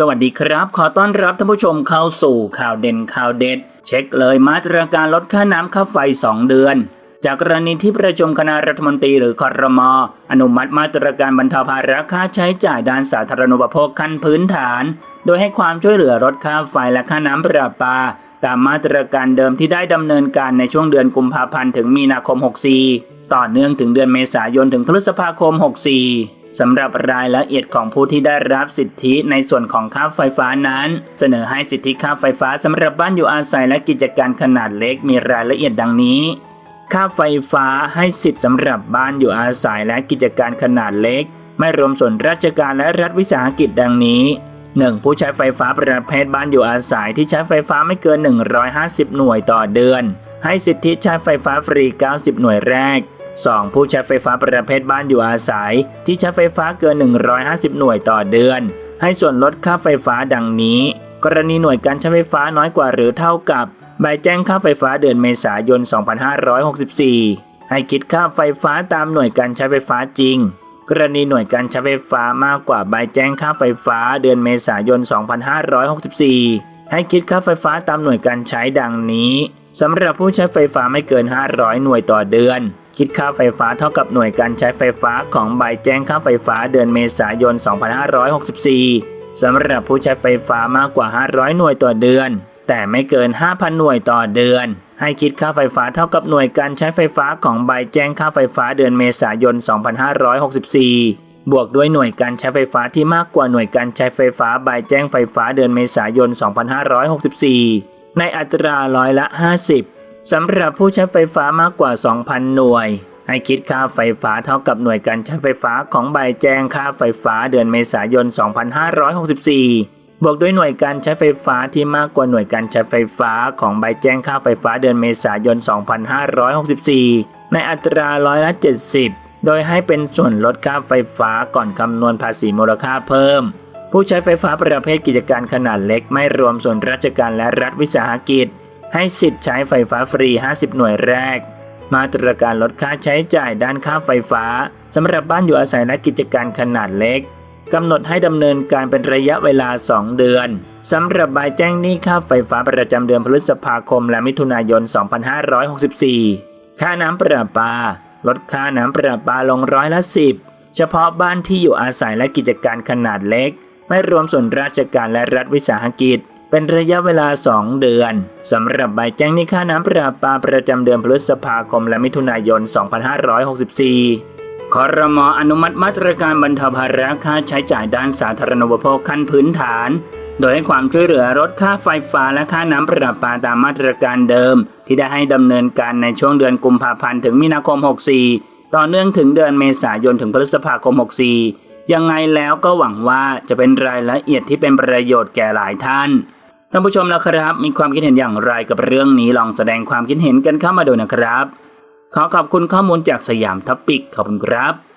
สวัสดีครับ ขอต้อนรับท่านผู้ชมเข้าสู่ข่าวเด่นข่าวเด็ด เช็คเลยมาตรการลดค่าน้ำค่าไฟ 2 เดือน จากกรณีที่ประชุมคณะรัฐมนตรีหรือคอรมออนุมัติมาตรการบรรเทาภาระค่าใช้จ่ายด้านสาธารณูปโภคขั้นพื้นฐาน โดยให้ความช่วยเหลือลดค่าไฟและค่าน้ำประปา ตามมาตรการเดิมที่ได้ดำเนินการในช่วงเดือนกุมภาพันธ์ถึงมีนาคม 64 ต่อเนื่องถึงเดือนเมษายนถึงพฤษภาคม 64 สำหรับรายละเอียดของผู้ที่ได้รับสิทธิในส่วนของค่าไฟฟ้านั้น เสนอให้สิทธิค่าไฟฟ้าสำหรับบ้านอยู่อาศัยและกิจการขนาดเล็กมีรายละเอียดดังนี้ ค่าไฟฟ้าให้สิทธิ์สำหรับบ้านอยู่อาศัยและกิจการขนาดเล็ก ไม่รวมส่วนราชการและรัฐวิสาหกิจดังนี้ 1. ผู้ใช้ไฟฟ้าประเภทบ้านอยู่อาศัยที่ใช้ไฟฟ้าไม่เกิน 150 หน่วยต่อเดือน ให้สิทธิใช้ไฟฟ้าฟรี 90 หน่วยแรก 2. ผู้ใช้ไฟฟ้าประเภทบ้านอยู่อาศัย ที่ใช้ไฟฟ้าเกิน 150 หน่วยต่อเดือน ให้ส่วนลดค่าไฟฟ้าดังนี้ กรณีหน่วยการใช้ไฟฟ้าน้อยกว่าหรือเท่ากับใบแจ้งค่าไฟฟ้าเดือนเมษายน 2564 ให้คิดค่าไฟฟ้าตามหน่วยการใช้ไฟฟ้าจริง กรณีหน่วยการใช้ไฟฟ้ามากกว่าใบแจ้งค่าไฟฟ้าเดือนเมษายน 2564 ให้คิดค่าไฟฟ้าตามหน่วยการใช้ดังนี้สำหรับผู้ใช้ไฟฟ้าไม่เกิน 500 หน่วยต่อเดือน คิดค่าไฟฟ้าเท่ากับหน่วยการใช้ไฟฟ้าของใบแจ้งค่าไฟฟ้าเดือนเมษายน 2564 สำหรับผู้ใช้ไฟฟ้ามากกว่า 500 หน่วยต่อเดือน แต่ไม่เกิน 5,000 หน่วยต่อเดือน ให้คิดค่าไฟฟ้าเท่ากับหน่วยการใช้ไฟฟ้าของใบแจ้งค่าไฟฟ้าเดือนเมษายน 2564บวกด้วยหน่วยการใช้ไฟฟ้าที่มากกว่าหน่วยการใช้ไฟฟ้าใบแจ้งไฟฟ้าเดือนเมษายน 2564 ในอัตราร้อยละ 50 สำหรับผู้ใช้ไฟฟ้ามากกว่า 2,000 หน่วย ให้คิดค่าไฟฟ้าเท่ากับหน่วยการใช้ไฟฟ้าของใบแจ้งค่าไฟฟ้าเดือนเมษายน 2564 บวกด้วยหน่วยการใช้ไฟฟ้าที่มากกว่าหน่วยการใช้ไฟฟ้าของใบแจ้งค่าไฟฟ้าเดือนเมษายน 2564 ในอัตราร้อยละ 70 โดยให้เป็นส่วนลดค่าไฟฟ้าก่อนคำนวณภาษีมูลค่าเพิ่ม ผู้ใช้ไฟฟ้าประเภทกิจการขนาดเล็กไม่รวมส่วนราชการและรัฐวิสาหกิจ ให้สิทธิ์ใช้ไฟฟ้าฟรี 50 หน่วยแรก มาตรการลดค่าใช้จ่ายด้านค่าไฟฟ้าสำหรับบ้านอยู่อาศัยและกิจการขนาดเล็กกำหนดให้ดำเนินการเป็นระยะเวลา 2 เดือนสำหรับใบแจ้งหนี้ค่าไฟฟ้าประจำเดือนพฤษภาคมและมิถุนายน 2564 ค่าน้ำประปา ลดค่าน้ำประปาลงร้อยละ10เฉพาะบ้านที่อยู่อาศัยและกิจการขนาดเล็ก ไม่รวมส่วนราชการและรัฐวิสาหกิจ เป็นระยะเวลา 2 เดือนสำหรับใบแจ้งหนี้ค่าน้ำประปาประจำเดือนพฤษภาคมและมิถุนายน 2564 คอรมออนุมัติมาตรการบรรเทาภาระค่าใช้จ่ายด้านสาธารณูปโภคขั้นพื้นฐาน โดยให้ความช่วยเหลือลดค่าไฟฟ้าและค่าน้ำประปาตามมาตรการเดิม ที่ได้ให้ดำเนินการในช่วงเดือนกุมภาพันธ์ถึงมีนาคม 64 ต่อเนื่องถึงเดือนเมษายนถึงพฤษภาคม 64 ยังไงแล้วก็หวังว่าจะเป็นรายละเอียดที่เป็นประโยชน์แก่หลายท่าน ท่านผู้ชมนะครับ มีความคิดเห็นอย่างไรกับเรื่องนี้ลองแสดงความคิดเห็นกันเข้ามาดูนะครับ ขอขอบคุณข้อมูลจากสยามทับปิกขอบคุณครับ